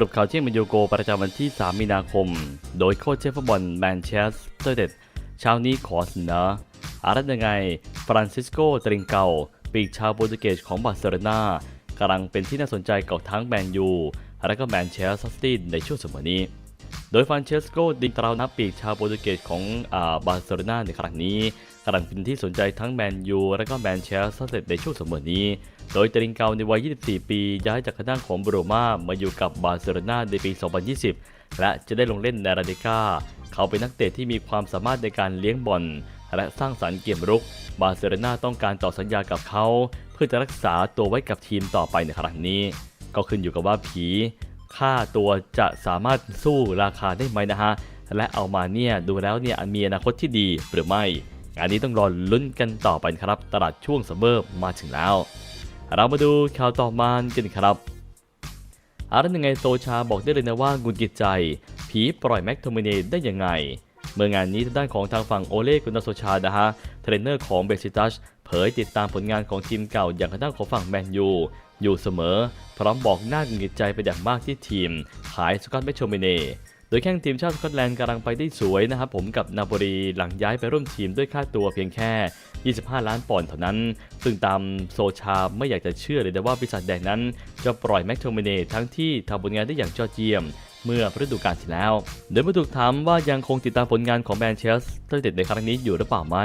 รุปข่าวเที่ยงมันยูโกประจำวันที่ 3 มีนาคม โดยโค้ชเชฟบอลแมนเชสเตอร์เดดเช้านี้ขอเสนออารัตยังไง ฟรานซิสโกตริงเกาปีกชาวโปรตุเกสของบาร์เซโลนากำลังเป็นที่น่าสนใจกับทั้งแมนยูและก็แมนเชสเตอร์ซิตี้ในช่วงสมัยนี้ โดยฟรานเชสโกดิงตราวนักปีกชาวโปรตุเกสของอาบาร์เซโลนาในครั้งนี้กำลังเป็นที่สนใจทั้งแมนยูและก็แมนเชสเตอร์ซิตี้ในช่วงสมัยนี้ โดยตริงเกาในวัย 24 ปีย้ายจากคณะของบรูมามาอยู่กับบาร์เซโลนาในปี 2020 และจะได้ลงเล่นในราดิก้าเขาเป็นนักเตะที่มีความสามารถในการเลี้ยงบอลและสร้างสรรค์เกมรุก บาร์เซโลนาต้องการต่อสัญญากับเขา เพื่อจะรักษาตัวไว้กับทีมต่อไปในครั้งนี้ ก็ขึ้นอยู่กับว่าผี ค่าตัวจะสามารถสู้ราคาได้ไหมนะฮะ และเอามาเนี่ยดูแล้วเนี่ยมีอนาคตที่ดีหรือไม่ งานนี้ต้องรอลุ้นกันต่อไปครับ ตลาดช่วงซัมเมอร์มาถึงแล้ว เรามาดูข่าวต่อมากันครับอารันยังไงโซชาบอกได้เลยนะว่ากุนกิจใจ ผีปล่อยแม็กโทมิเนได้ยังไง เมื่องานนี้ทางด้านของทางฝั่งโอเล่กุนนาโซชานะฮะ เทรนเนอร์ของเบซิตัสเผยติดตามผลงานของทีมเก่าอย่างทางด้านของฝั่งแมนยู อยู่เสมอ พร้อมบอกหน่ากุนกิจใจเป็นอย่างมากที่ทีม ขายสกอตแมคโทมิเนโดยแข่งทีมชาติสกอตแลนด์กำลังไปได้สวยนะครับผมกับนาโปลีหลังย้ายไปร่วมทีมด้วยค่าตัวเพียงแค่ 25 ล้านปอนด์เท่านั้น ซึ่งตามโซชาไม่อยากจะเชื่อเลยนะว่าปีศาจแดงนั้น จะปล่อยแม็กโทมิเนทั้งที่ทำผลงานได้อย่างยอดเยี่ยม เมื่อฤดูกาลที่แล้ว โดยเมื่อถูกถามว่ายังคงติดตามผลงานของแมนเชสเตอร์เด็ดในครั้งนี้อยู่หรือเปล่าไหม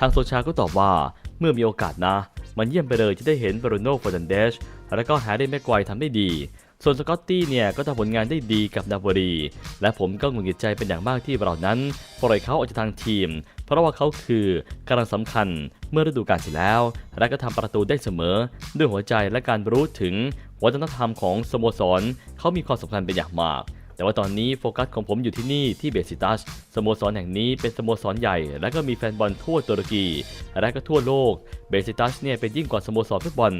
ทางโซชาก็ตอบว่าเมื่อมีโอกาสนะ มันเยี่ยมไปเลยที่ได้เห็นบรูโน่ฟอร์นันเดชและก็แฮร์รี่แม็กไกวทำได้ดี ส่วนสกอตตี้เนี่ยก็ทำผลงานได้ดีกับนาโปลีและผมก็หงุดหงิดใจเป็นอย่างมากที่เรานั้นปล่อยเขาออกจากทางทีม เพราะว่าเขาคือกำลังสำคัญเมื่อฤดูกาลที่แล้ว และก็ทำประตูได้เสมอ ด้วยหัวใจและการรู้ถึงวัฒนธรรมของสโมสรเขามีความสำคัญเป็นอย่างมาก แต่ว่าตอนนี้โฟกัสของผมอยู่ที่นี่ที่เบสิตัสสโมสรแห่งนี้เป็นสโมสรใหญ่ และก็มีแฟนบอลทั่วตุรกี และก็ทั่วโลกเบสิตัสเนี่ยเป็นยิ่งกว่าสโมสรฟุตบอล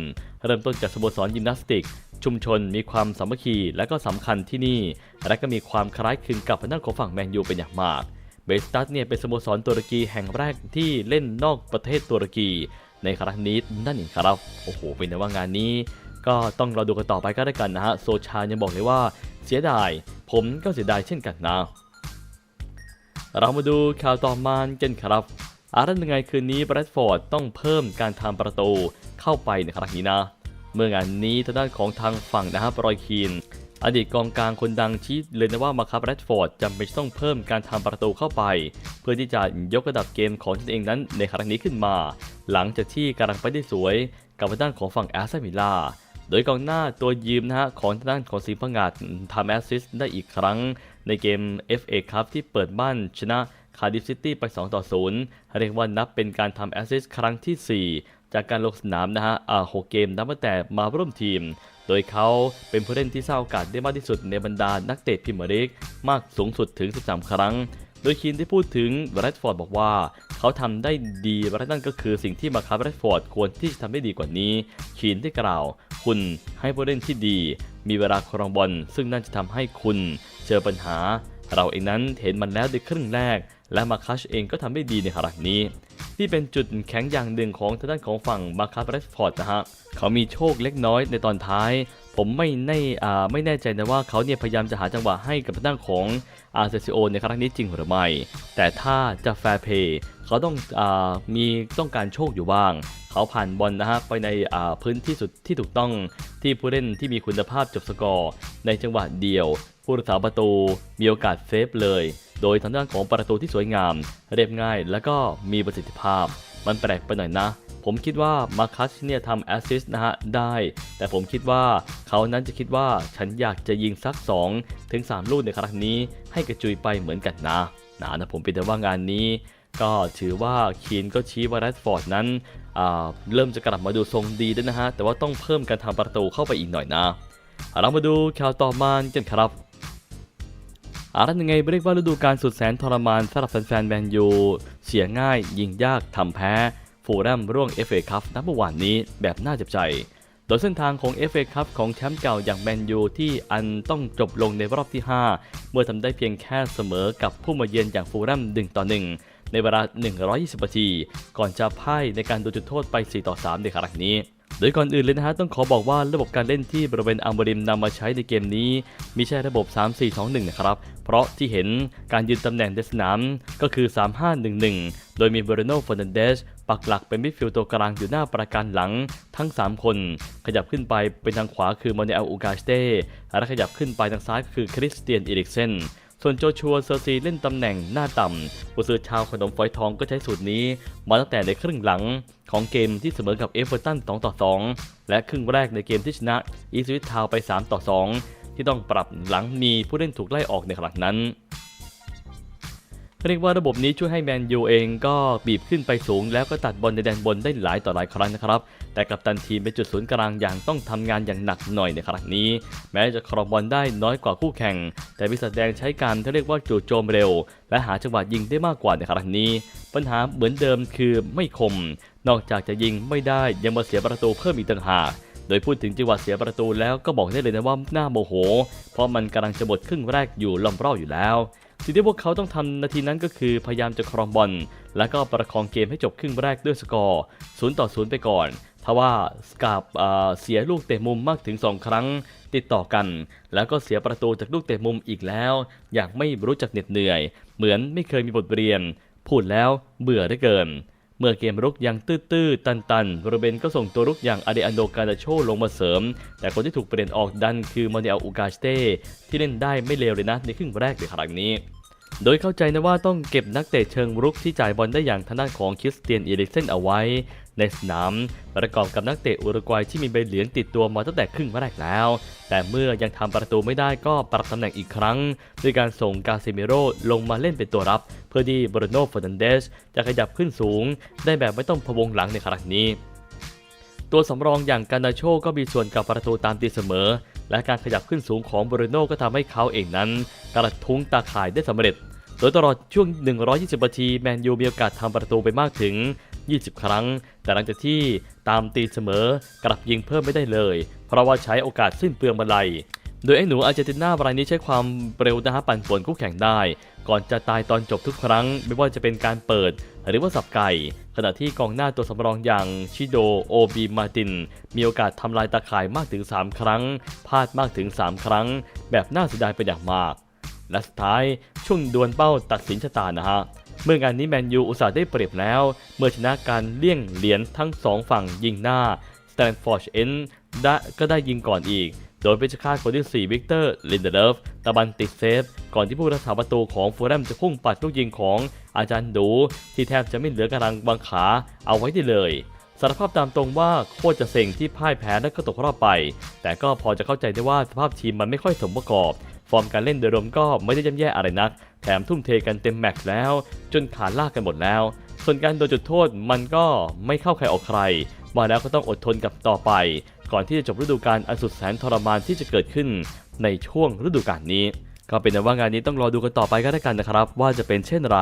เริ่มต้นจากสโมสรยิมนาสติก ชุมชนมีความสามัคคีและก็สำคัญที่นี่ และก็มีความคล้ายคลึงกับพนักของฝั่งแมนยูเป็นอย่างมากเบสตัสเนี่ยเป็นสโมสรตุรกีแห่งแรกที่เล่นนอกประเทศตุรกี ในครั้งนี้นั่นเองครับโอ้โหเป็นแต่ว่างานนี้ ก็ต้องรอดูกันต่อไปก็ได้กันนะฮะโซชายังบอกเลยว่าเสียดาย ผมก็เสียดายเช่นกันนะ เรามาดูข่าวต่อมากันครับ อารันยังไงคืนนี้แบรดฟอร์ดต้องเพิ่มการทำประตูเข้าไปในครั้งนี้นะ เมื่องานนี้ทางด้านของทางฝั่งนะฮะบรอยคีนอดีตกองกลางคนดังชี้เลยนะว่ามาคาร์แรดฟอร์ดจำเป็นต้องเพิ่มการทำประตูเข้าไป เพื่อที่จะยกระดับเกมของตนเองนั้นในครั้งนี้ขึ้นมา หลังจากที่กำลังไปได้สวยกับทางด้านของฝั่งแอสตันวิลล่า โดยกองหน้าตัวยืมนะฮะของทางด้านของสีพังงาดทำแอสซิสต์ได้อีกครั้งในเกม FA ครับที่เปิดบ้านชนะคาร์ดิฟซิตี้ไป 2 ต่อ 0 เรียกว่านับเป็นการทำแอสซิสต์ครั้งที่ 4 จากการลงสนามนะฮะอ่าหกเกมนับตั้งแต่มาร่วมทีม โดยเขาเป็นผู้เล่นที่สร้างโอกาสได้มากที่สุดในบรรดานักเตะพรีเมียร์ลีกมากสูงสุดถึง 13 ครั้ง ดยคีนที่พูดถึงแรดฟอร์ดบอกว่า เขาทำได้ดีและนั่นก็คือสิ่งที่มาคาร์แรดฟอร์ดควรที่จะทำได้ดีกว่านี้ คีนได้กล่าว คุณให้ผู้เล่นที่ดี มีเวลาครองบอลซึ่งนั่นจะทำให้คุณเจอปัญหา เราเองนั้นเห็นมันแล้วในครึ่งแรก และมาคัชเองก็ทำได้ดีในครั้งนี้ที่เป็นจุดแข็งอย่างหนึ่งของทางด้านของฝั่งมาคาร์แรดฟอร์ดนะฮะเขามีโชคเล็กน้อยในตอนท้าย ผมไม่แน่อ่าไม่แน่ใจนะว่าเขาเนี่ยพยายามจะหาจังหวะให้กับทางด้านของอาร์เซซิโอในครั้งนี้จริงหรือไม่ แต่ถ้าจะแฟร์เพย์เขาต้องอามีต้องการโชคอยู่บ้าง เขาผ่านบอลนะฮะไปในอ่าพื้นที่สุดที่ถูกต้องที่ผู้เล่นที่มีคุณภาพจบสกอร์ ในจังหวะเดียว ผู้รักษาประตูมีโอกาสเซฟเลย โดยทางด้านของประตูที่สวยงาม เรียบง่าย และก็มีประสิทธิภาพ มันแปลกไปหน่อยนะ ผมคิดว่ามาคัสเนี่ยทำแอสซิสต์นะฮะได้ แต่ผมคิดว่าเขานั้นจะคิดว่าฉันอยากจะยิงสัก 2 ถึง 3 ลูกในครั้งนี้ให้กระจุยไปเหมือนกันนะนะนะผมเป็นแต่ว่างานนี้ ก็ถือว่าคีนก็ชี้ว่าแรดฟอร์ดนั้นเริ่มจะกลับมาดูทรงดีด้วยนะฮะ แต่ว่าต้องเพิ่มการทำประตูเข้าไปอีกหน่อยนะ เรามาดูข่าวต่อมากันครับ อารันยังไงเรียกว่าฤดูการสุดแสนทรมานสำหรับแฟนๆแมนยูเสียง่ายยิงยากทำแพ้ฟูลแรมร่วง FA คัพนับเมื่อวานนี้แบบน่าเจ็บใจ โดยเส้นทางของ FA คัพของแชมป์เก่าอย่างแมนยูที่อันต้องจบลงในรอบที่ 5 เมื่อทำได้เพียงแค่เสมอกับผู้มาเยือนอย่างฟูลแรม1ต่อ1ในเวลา 120 นาที ก่อนจะพ่ายในการโดนจุดโทษไป 4 ต่อ 3 ในครั้งนี้ โดยก่อนอื่นเลยนะฮะต้องขอบอกว่าระบบการเล่นที่บริเวณอัมบริมนำมาใช้ในเกมนี้มิใช่ระบบ 3-4-2-1 นะครับ เพราะที่เห็นการยืนตำแหน่งในสนามก็คือ 3-5-1-1 โดยมีเบรโนฟ r น a นเดสปักหลักเป็นมิดฟิลด์ตัวกลางอยู่หน้าประการหลังทั้ง 3 คน ขยับขึ้นไปเป็นทางขวาคือมอนเนลอูกาสเต้และขยับขึ้นไปทางซ้ายก็คือคริสเตียนอีริกเซน ส่วนโจชัวเซอร์ซีเล่นตำแหน่งหน้าต่ำผู้ซื้อชาวขนมฝอยทองก็ใช้สูตรนี้ มาตั้งแต่ในครึ่งหลังของเกมที่เสมอกับเอฟเวอร์ตัน 2 ต่อ 2 และครึ่งแรกในเกมที่ชนะอีสวิตทาวไป 3 ต่อ 2 ที่ต้องปรับหลังมีผู้เล่นถูกไล่ออกในครั้งนั้น เรียกว่าระบบนี้ช่วยให้แมนยูเองก็บีบขึ้นไปสูง แล้วก็ตัดบอลในแดนบนได้หลายต่อหลายครั้งนะครับ แต่กับตันทีมเป็นจุดศูนย์กลางอย่างต้องทำงานอย่างหนักหน่อยในครั้งนี้ แม้จะครองบอลได้น้อยกว่าคู่แข่ง แต่มีสัดแดงใช้การที่เรียกว่าจู่โจมเร็ว และหาจังหวะยิงได้มากกว่าในครั้งนี้ ปัญหาเหมือนเดิมคือไม่คม นอกจากจะยิงไม่ได้ยังมาเสียประตูเพิ่มอีกต่างหากโดยพูดถึงจังหวะเสียประตูแล้วก็บอกได้เลยนะว่าหน่าโมโห เพราะมันกำลังจะหมดครึ่งแรกอยู่ลำร่าอยู่แล้ว สิ่งที่พวกเขาต้องทำนาทีนั้นก็คือพยายามจะครองบอลแล้วก็ประคองเกมให้จบครึ่งแรกด้วยสกอร์0ต่อ0ไปก่อนทว่าสกาบเสียลูกเตะมุมมากถึง 2 ครั้งติดต่อกัน แล้วก็เสียประตูจากลูกเตะมุมอีกแล้ว อย่างไม่รู้จักเหน็ดเหนื่อย เหมือนไม่เคยมีบทเรียน พูดแล้วเบื่อได้เกิน เมื่อเกมรุกยังตื้อๆตันๆโรเบนก็ส่งตัวรุกอย่างอาเดอันโดกาดาโชลงมาเสริม แต่คนที่ถูกเปลี่ยนออกดันคือมอนเนลอูกาสเต้ที่เล่นได้ไม่เลวเลยนะในครึ่งแรกในครั้งนี้ โดยเข้าใจนะว่าต้องเก็บนักเตะเชิงรุกที่จ่ายบอลได้อย่างทางด้านของคริสเตียนเอริกเซนเอาไว้ ในสนามประกอบกับนักเตะอุรุกวัยที่มีใบเหลืองติดตัวมาตั้งแต่ครึ่งแรกแล้ว แต่เมื่อยังทำประตูไม่ได้ก็ปรับตำแหน่งอีกครั้ง ด้วยการส่งกาเซมิโร่ลงมาเล่นเป็นตัวรับ เพื่อที่บรูโน่ฟอร์นันเดสจะขยับขึ้นสูง ได้แบบไม่ต้องพะวงหลังในครั้งนี้ ตัวสำรองอย่างกานาโชก็มีส่วนกับประตูตามตีเสมอ และการขยับขึ้นสูงของบรูโน่ก็ทำให้เขาเองนั้น กระทุ้งตาข่ายได้สำเร็จ โดยตลอดช่วง 120 นาที แมนยูมีโอกาสทำประตูไปมากถึง 20 ครั้ง แต่หลังจากที่ตามตีเสมอกลับยิงเพิ่มไม่ได้เลย เพราะว่าใช้โอกาสสิ้นเปลืองบรรลัยโดยไอ้หนูอาร์เจนตินารายนี้ใช้ความเร็วนะฮะปั่นป่วนคู่แข่งได้ ก่อนจะตายตอนจบทุกครั้ง ไม่ว่าจะเป็นการเปิด หรือว่าสับไก่ ขณะที่กองหน้าตัวสำรองอย่างชิโดโอบีมาติน มีโอกาสทำลายตาข่ายมากถึง 3 ครั้งพลาดมากถึง 3 ครั้ง แบบน่าเสียดายเป็นอย่างมาก และสุดท้ายช่วงดวลเป้าตัดสินชะตานะฮะเมื่องานนี้แมนยูอุตส่าห์ได้เปรียบแล้ว เมื่อชนะการเลี่ยงเหรียญทั้งสองฝั่งยิงหน้าสแตนฟอร์ดเอ็นด้ก็ได้ยิงก่อนอีก โดยเป็นชาติคนที่ 4 วิกเตอร์ ลินเดเลฟตะบันติดเซฟ ก่อนที่ผู้รักษาประตูของฟูแลมจะพุ่งปัดลูกยิงของอาจารย์ดู ที่แทบจะไม่เหลือกำลังบังขาเอาไว้ได้เลยสารภาพตามตรงว่าโคตรจะเซ็งที่พ่ายแพ้และก็ตกรอบไป แต่ก็พอจะเข้าใจได้ว่าสภาพทีมมันไม่ค่อยสมประกอบ ฟอร์มการเล่นโดยรวมก็ไม่ได้ย่ำแย่อะไรนัก แถมทุ่มเทกันเต็มแม็กซ์แล้ว จนขาลากกันหมดแล้ว ส่วนการโดนจุดโทษมันก็ไม่เข้าใครออกใคร มาแล้วก็ต้องอดทนกับต่อไป ก่อนที่จะจบฤดูกาลอันสุดแสนทรมานที่จะเกิดขึ้นในช่วงฤดูกาลนี้ ก็เป็นว่างานนี้ต้องรอดูกันต่อไปก็แล้วกันนะครับ ว่าจะเป็นเช่นไร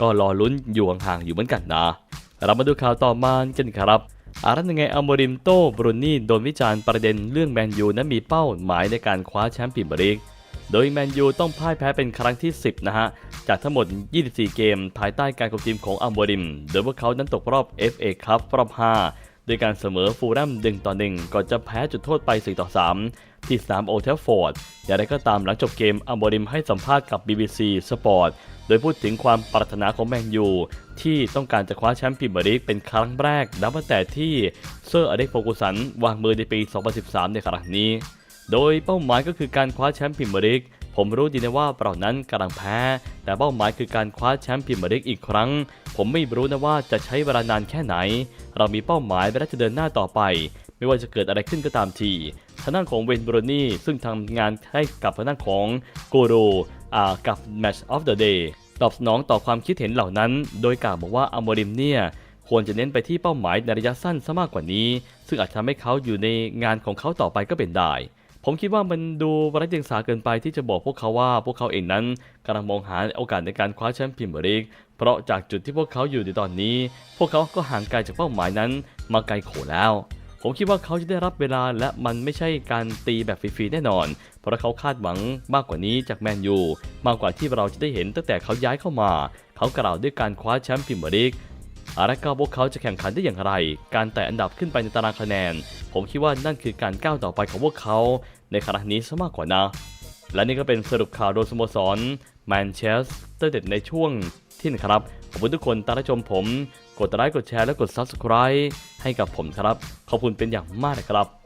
ก็รอลุ้นอยู่ห่างๆอยู่เหมือนกันนะเรามาดูข่าวต่อมากันครับอารันยังไงอัมโมริมโต้บรุนนี่โดนวิจารณ์ประเด็นเรื่องแมนยูนั้นมีเป้าหมายในการคว้าแชมป์พรีเมียร์ลีก โดยแมนยูต้องพ่ายแพ้เป็นครั้งที่ 10 นะฮะ จากทั้งหมด 24 เกม ภายใต้การคุมทีมของอัมโบริม โดยพวกเขานั้นตกรอบ FA ครับรอบ 5 โดยการเสมอฟูลแลม1ต่อ1ก่อนจะแพ้จุดโทษไป4ต่อ3ที่สนามโอเทลฟอร์ดอย่างไรก็ตามหลังจบเกมอัมบริมให้สัมภาษณ์กับ BBC Sport โดยพูดถึงความปรารถนาของแมนยูที่ต้องการจะคว้าแชมป์พรีเมียร์ลีกเป็นครั้งแรกนับตั้งแต่ที่เซอร์อเล็กโฟกุสันวางมือในปี 2013 ในครั้งนี้ โดยเป้าหมายก็คือการคว้าแชมป์พรีเมียร์ลีก ผมรู้ดีนะว่าเรานั้นกำลังแพ้ แต่เป้าหมายคือการคว้าแชมป์พรีเมียร์ลีกอีกครั้ง ผมไม่รู้นะว่าจะใช้เวลานานแค่ไหน เรามีเป้าหมายและจะเดินหน้าต่อไป ไม่ว่าจะเกิดอะไรขึ้นก็ตามทีทางด้านของเวนบรนี่ซึ่งทำงานให้กับทางด้านของโกูรูอ่ากับ Match of the Day ตอบสนองต่อความคิดเห็นเหล่านั้น โดยกล่าวบอกว่าอโมริมเนี่ยควรจะเน้นไปที่เป้าหมายในระยะสั้นซะมากกว่านี้ ซึ่งอาจทำให้เขาอยู่ในงานของเขาต่อไปก็เป็นได้ ผมคิดว่ามันดูไร้เดียงสาเกินไปที่จะบอกพวกเขาว่าพวกเขาเองนั้นกำลังมองหาโอกาสในการคว้าแชมป์พรีเมียร์ลีกเพราะจากจุดที่พวกเขาอยู่ในตอนนี้ พวกเขาก็ห่างไกลจากเป้าหมายนั้น มาไกลโขแล้ว ผมคิดว่าเขาจะได้รับเวลาและมันไม่ใช่การตีแบบฟรีๆแน่นอน เพราะเขาคาดหวังมากกว่านี้จากแมนยูมากกว่าที่เราจะได้เห็นตั้งแต่เขาย้ายเข้ามา เขากล่าวด้วยการคว้าแชมป์พรีเมียร์ลีก และก็พวกเขาจะแข่งขันได้อย่างไร การแตะอันดับขึ้นไปในตารางคะแนน ผมคิดว่านั่นคือการก้าวต่อไปของพวกเขา ในครั้งนี้ซะมากกว่านะ และนี่ก็เป็นสรุปข่าวโดยสโมสรแมนเชสเตอร์เด็ดในช่วงที่นึ่งครับขอบคุณทุกคนตามรับชมผม กดไลค์กดแชร์และกด Subscribe ให้กับผมครับ ขอบคุณเป็นอย่างมากนะครับ